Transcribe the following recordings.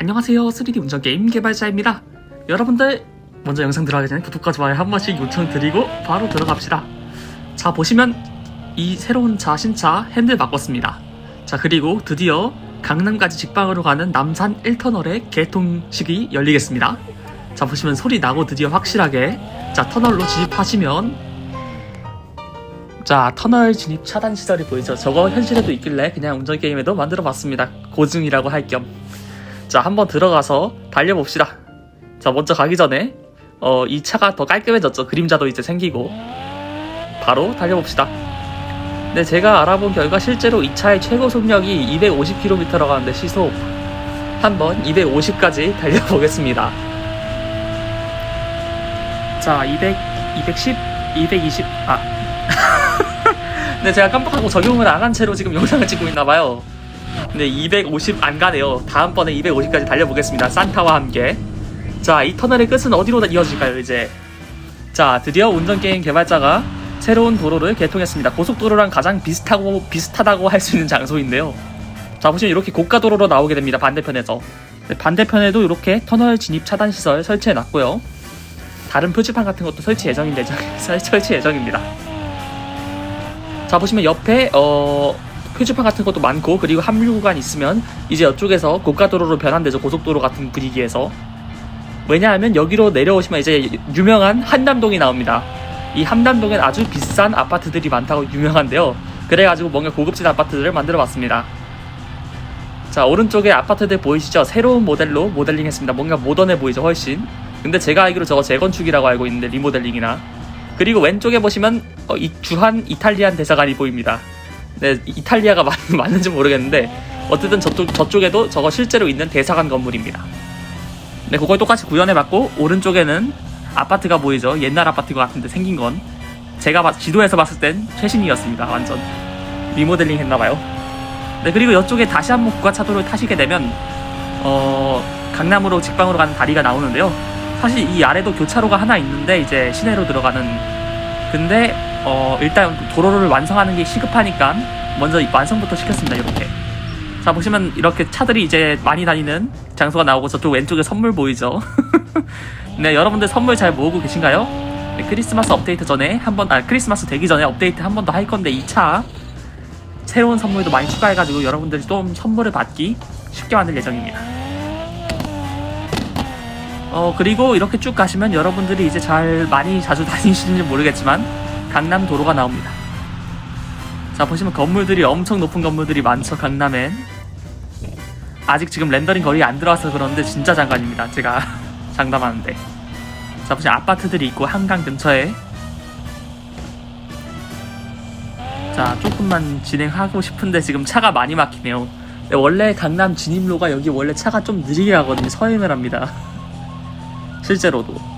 안녕하세요. 3D 운전 게임 개발자입니다. 여러분들 먼저 영상 들어가기 전에 구독과 좋아요 한 번씩 요청드리고 바로 들어갑시다. 자 보시면 이 새로운 자 신차 핸들 바꿨습니다. 자 그리고 드디어 강남까지 직방으로 가는 남산 1터널의 개통식이 열리겠습니다. 자 보시면 소리 나고 드디어 확실하게 자 터널로 진입하시면 자 터널 진입 차단 시설이 보이죠? 저거 현실에도 있길래 그냥 운전 게임에도 만들어 봤습니다. 고증이라고 할겸 자, 한번 들어가서 달려봅시다. 자, 먼저 가기 전에, 어, 이 차가 더 깔끔해졌죠. 그림자도 이제 생기고. 바로 달려봅시다. 네, 제가 알아본 결과 실제로 이 차의 최고 속력이 250km라고 하는데 시속 한번 250까지 달려보겠습니다. 자, 200, 210, 220, 아. 네, 제가 깜빡하고 적용을 안 한 채로 지금 영상을 찍고 있나봐요. 네, 250 안 가네요. 다음번에 250까지 달려보겠습니다. 산타와 함께. 자, 이 터널의 끝은 어디로 이어질까요, 이제? 자, 드디어 운전게임 개발자가 새로운 도로를 개통했습니다. 고속도로랑 가장 비슷하고, 비슷하다고 할 수 있는 장소인데요. 자, 보시면 이렇게 고가도로로 나오게 됩니다. 반대편에서. 네, 반대편에도 이렇게 터널 진입 차단 시설 설치해 놨고요. 다른 표지판 같은 것도 설치 예정인 예정, 설치 예정입니다. 자, 보시면 옆에, 어, 표지판 같은 것도 많고 그리고 합류 구간 있으면 이제 이쪽에서 고가도로로 변환되죠. 고속도로 같은 분위기에서. 왜냐하면 여기로 내려오시면 이제 유명한 한남동이 나옵니다. 이 한남동엔 아주 비싼 아파트들이 많다고 유명한데요. 그래가지고 뭔가 고급진 아파트들을 만들어 봤습니다. 자 오른쪽에 아파트들 보이시죠? 새로운 모델로 모델링 했습니다. 뭔가 모던해 보이죠 훨씬? 근데 제가 알기로 저거 재건축이라고 알고 있는데 리모델링이나. 그리고 왼쪽에 보시면 어, 이 주한 이탈리안 대사관이 보입니다 네, 이탈리아가 맞, 맞는지 모르겠는데 어쨌든 저쪽 저쪽에도 저거 실제로 있는 대사관 건물입니다. 네, 그걸 똑같이 구현해봤고 오른쪽에는 아파트가 보이죠. 옛날 아파트 같은데 생긴 건 제가 봐- 지도에서 봤을 땐 최신이었습니다. 완전 리모델링 했나봐요. 네, 그리고 이쪽에 다시 한번 국가차도를 타시게 되면 어 강남으로 직방으로 가는 다리가 나오는데요. 사실 이 아래도 교차로가 하나 있는데 이제 시내로 들어가는 근데 어 일단 도로를 완성하는 게 시급하니까 먼저 완성부터 시켰습니다 이렇게. 자 보시면 이렇게 차들이 이제 많이 다니는 장소가 나오고 저쪽 왼쪽에 선물 보이죠? 네 여러분들 선물 잘 모으고 계신가요? 네, 크리스마스 업데이트 전에 한번 아 크리스마스 되기 전에 업데이트 한 번 더 할 건데 이차 새로운 선물도 많이 추가해가지고 여러분들이 좀 선물을 받기 쉽게 만들 예정입니다. 어 그리고 이렇게 쭉 가시면 여러분들이 이제 잘 많이 자주 다니시는지 모르겠지만 강남 도로가 나옵니다. 자 보시면 건물들이 엄청 높은 건물들이 많죠 강남엔. 아직 지금 렌더링 거리 안 들어와서 그런데 진짜 장관입니다. 제가 장담하는데. 자 보시면 아파트들이 있고 한강 근처에. 자 조금만 진행하고 싶은데 지금 차가 많이 막히네요. 근데 원래 강남 진입로가 여기 원래 차가 좀 느리게 가거든요. 서행을 합니다. 실제로도.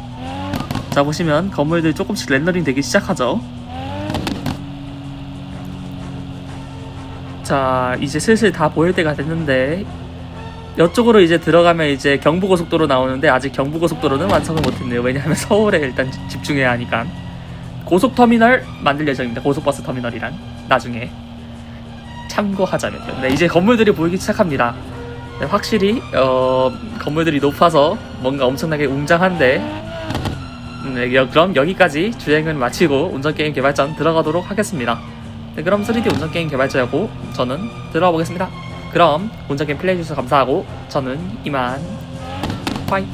자 보시면 건물들 조금씩 렌더링 되기 시작하죠. 자 이제 슬슬 다 보일 때가 됐는데 이쪽으로 이제 들어가면 이제 경부고속도로 나오는데 아직 경부고속도로는 완성을 못했네요. 왜냐하면 서울에 일단 집- 집중해야 하니까 고속터미널 만들 예정입니다. 고속버스 터미널이랑 나중에 참고하자면요. 네 이제 건물들이 보이기 시작합니다. 네, 확실히 어, 건물들이 높아서 뭔가 엄청나게 웅장한데 네, 여- 그럼 여기까지 주행을 마치고 운전게임 개발전 들어가도록 하겠습니다. 네, 그럼 3D 운전게임 개발자였고 저는 들어가 보겠습니다. 그럼 운전게임 플레이해주셔서 감사하고 저는 이만 빠이